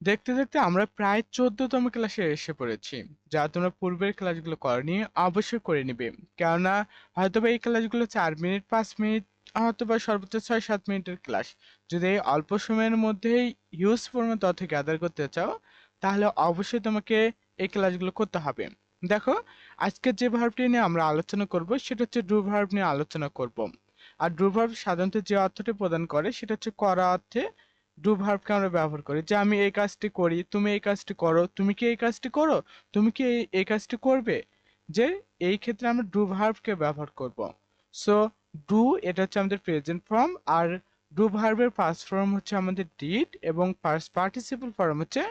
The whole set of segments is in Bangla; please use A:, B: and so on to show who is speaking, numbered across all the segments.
A: দেখতে দেখতে আমরা প্রায় চোদ্দতম ক্লাসে এসে পড়েছি, যা তোমরা পূর্বের ক্লাসগুলো করনি অবশ্যই করে নিবে। কেননা, হয়তোবা এই ক্লাসগুলো চার মিনিট, পাঁচ মিনিট, হয়তোবা সর্বোচ্চ ছয় সাত মিনিটের ক্লাস। যদি এই অল্প সময়ের মধ্যেই হিউজ পরিমাণ তথ্য গ্যাদার করতে চাও, তাহলে অবশ্যই তোমাকে এই ক্লাসগুলো করতে হবে। দেখো, আজকে যে ভার্বটি নিয়ে আমরা আলোচনা করব, সেটা হচ্ছে ডু ভার্ব নিয়ে আলোচনা করব। আর ডু ভার্ব সাধারণত যে অর্থটি প্রদান করে, সেটা হচ্ছে করা অর্থে ডু ভার্বকে আমরা ব্যবহার করি? যে আমি এই কাজটি করি, তুমি এই কাজটি করো, তুমি কি এই কাজটি করো? তুমি কি এই কাজটি করবে? যে এই ক্ষেত্রে আমরা ডু ভার্বকে ব্যবহার করব। সো ডু এটা হচ্ছে আমাদের প্রেজেন্ট ফর্ম আর ডু ভার্বের পাস্ট ফর্ম হচ্ছে আমাদের ডিড এবং পাস্ট পার্টিসিপল ফর্ম হচ্ছে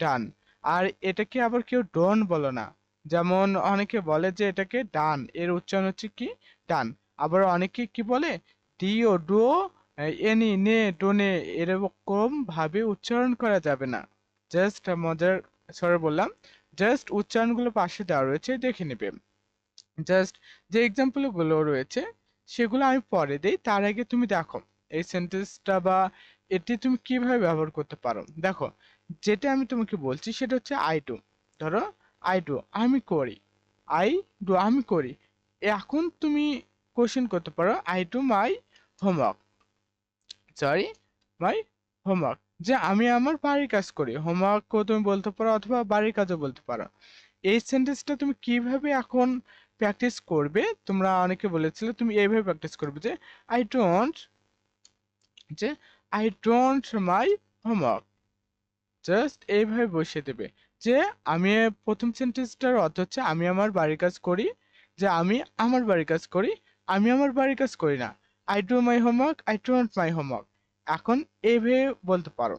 A: ডান আর এটাকে আবার কেউ ডন বলো না। যেমন অনেকে বলে যে এটাকে ডান এর উচ্চারণ হচ্ছে কি? ডান আবার অনেকে কি বলে? ডিও ডুও এনি নে ডোনে এরকম ভাবে উচ্চারণ করা যাবে না। জাস্ট মজার সরে বললাম, জাস্ট উচ্চারণগুলো পাশে দেওয়া রয়েছে, দেখে নেবে। জাস্ট যে এক্সাম্পলগুলো রয়েছে, সেগুলো আমি পরে দেই, তার আগে তুমি দেখো, এই সেন্টেন্সটা বা এটি তুমি কীভাবে ব্যবহার করতে পারো। দেখো, যেটা আমি তোমাকে বলছি, সেটা হচ্ছে আই ডু ধরো আই ডু আমি করি। আই ডু আমি করি। এখন তুমি কোশ্চেন করতে পারো I do my homework sorry my homework. যে আমি আমার বাড়ির কাজ করি, হোমওয়ার্কও তুমি বলতে পারো অথবা বাড়ির কাজও বলতে পারো। এই সেন্টেন্সটা তুমি কীভাবে এখন প্র্যাকটিস করবে? তোমরা অনেকে বলেছিলে তুমি এইভাবে প্র্যাকটিস করবে যে আই ডোন্ট যে I don't my homework just এইভাবে বসিয়ে দেবে। যে, আমি প্রথম সেন্টেন্সটার অর্থ হচ্ছে, আমি আমার বাড়ির কাজ করি। যে, আমি আমার বাড়ির কাজ করি। আমি আমার বাড়ির কাজ করি না। I do my homework I don't my homework এখন এইভাবে বলতে পারো।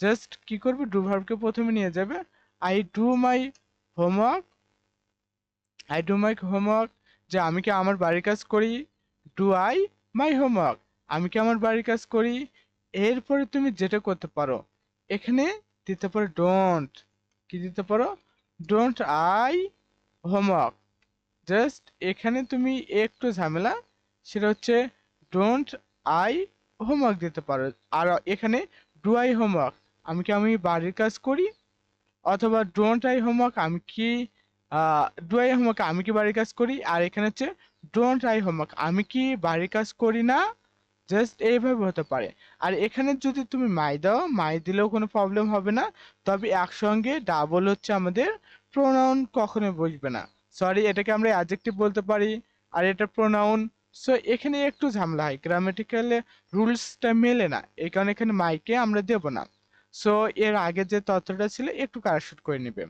A: জাস্ট কি করবে? ডু ভার্বকে প্রথমে নিয়ে যাবে। I do my homework I do my homework যে আমি কি আমার বাড়ির কাজ করি? ডু আই মাই হোমওয়ার্ক আমি কি আমার বাড়ির কাজ করি? এরপরে তুমি যেটা করতে পারো, এখানে দিতে পারো ডোন্ট কি দিতে পারো? ডোন্ট আই হোমওয়ার্ক জাস্ট এখানে তুমি একটু ঝামেলা, সেটা হচ্ছে ডোন্ট আই হোমওয়ার্ক দিতে পারো। আর এখানে ডু আই হোমওয়ার্ক আমি কি আমি বাড়ির কাজ করি? অথবা ডোন্ট আই হোমওয়ার্ক আমি কি ডু আই হোমওয়ার্ক আমি কি বাড়ির কাজ করি? আর এখানে হচ্ছে ডোন্ট আই হোমওয়ার্ক আমি কি বাড়ির কাজ করি না? জাস্ট এইভাবে হতে পারে। আর এখানে যদি তুমি মাই দাও মাই দিলেও কোনো প্রবলেম হবে না। তবে একসঙ্গে ডাবল হচ্ছে আমাদের প্রোনাউন কখনো বসবে না। সরি এটাকে আমরা অ্যাডজেক্টিভ বলতে পারি। আর এটা প্রোনাউন সো এখানে একটু ঝামেলা হয়। গ্রামেটিক্যালে রুলসটা মেলে না। এই কারণে এখানে মাইকে আমরা দেব না। সো এর আগে যে তথ্যটা ছিল, একটু কারেকশন করে নেবে।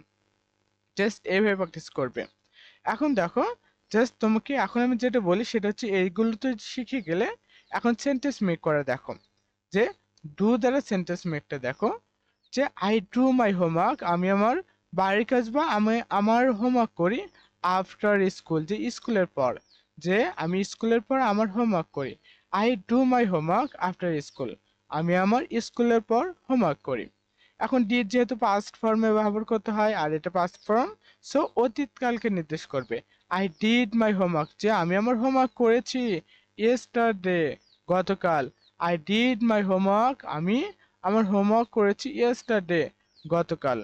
A: জাস্ট এইভাবে প্র্যাকটিস করবে। এখন দেখো জাস্ট তোমাকে এখন আমি যেটা বলি, সেটা হচ্ছে এইগুলো তো শিখে গেলে এখন সেন্টেন্স মেক করে দেখো। যে ডু দ্বারা সেন্টেন্স মেকটা দেখো। যে আই ডু মাই হোমওয়ার্ক আমি আমার বাড়ির কাজ বা আমি আমার হোমওয়ার্ক করি আফটার স্কুল যে স্কুলের পর। যে আমি স্কুলের পর আমার হোমওয়ার্ক করি। I do my homework after school আমি আমার স্কুলের পর হোমওয়ার্ক করি। এখন ডিড যেহেতু পাস্ট ফর্মে ব্যবহার করতে হয় আর এটা পাস্ট ফর্ম সো অতীতকালকে নির্দেশ করবে। আই ডিড মাই হোমওয়ার্ক যে আমি আমার হোমওয়ার্ক করেছি ইয়েস্টারডে গতকাল। আই ডিড মাই হোমওয়ার্ক আমি আমার হোমওয়ার্ক করেছি ইয়েস্টারডে গতকাল।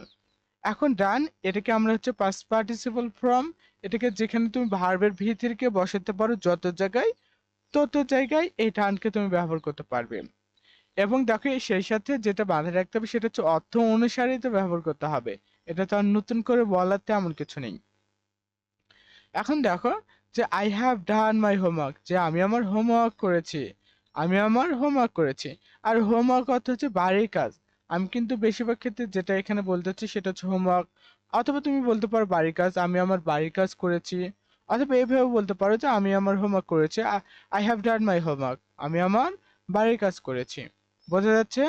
A: এখন ডান এটাকে আমরা হচ্ছে পাস্ট পার্টিসিপল ফর্ম এটাকে যেখানে তুমি ভার্বের ভিতরকে বসাতে পারো যত জায়গায়, তত জায়গায় এই ডানকে তুমি ব্যবহার করতে পারবে। এবং দেখো সেই সাথে যেটা বাঁধা রাখতে হবে সেটা হচ্ছে অর্থ অনুসারে তো ব্যবহার করতে হবে। এটা তো আর নতুন করে বলার তেমন কিছু নেই। এখন দেখো যে I have done my homework যে, আমি আমার হোমওয়ার্ক করেছি। আমি আমার হোমওয়ার্ক করেছি। আর হোমওয়ার্ক অর্থ হচ্ছে বাড়ির কাজ। আমি কিন্তু বেশিরভাগ ক্ষেত্রে যেটা এখানে বলতে হচ্ছে সেটা হচ্ছে হোমওয়ার্ক অথবা তুমি বলতে পারো বাড়ির কাজ, আমি আমার বাড়ির কাজ করেছি। অথবা এভাবে বলতে পারো যে আমি আমার হোমওয়ার্ক করেছি। I have done my homework আমি আমার বাড়ির কাজ করেছি। বোঝা যাচ্ছে?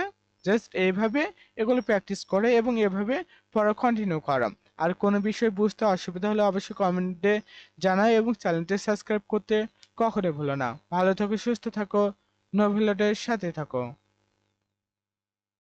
A: জাস্ট এইভাবে এগুলো প্র্যাকটিস করে এবং এভাবে পড়া কন্টিনিউ করা। আর কোনো বিষয় বুঝতে অসুবিধা হলে অবশ্যই কমেন্টে জানাই এবং চ্যানেলটি সাবস্ক্রাইব করতে কখনোই ভুলো না। ভালো থাকো, সুস্থ থাকো নোভিলটের সাথে থাকো।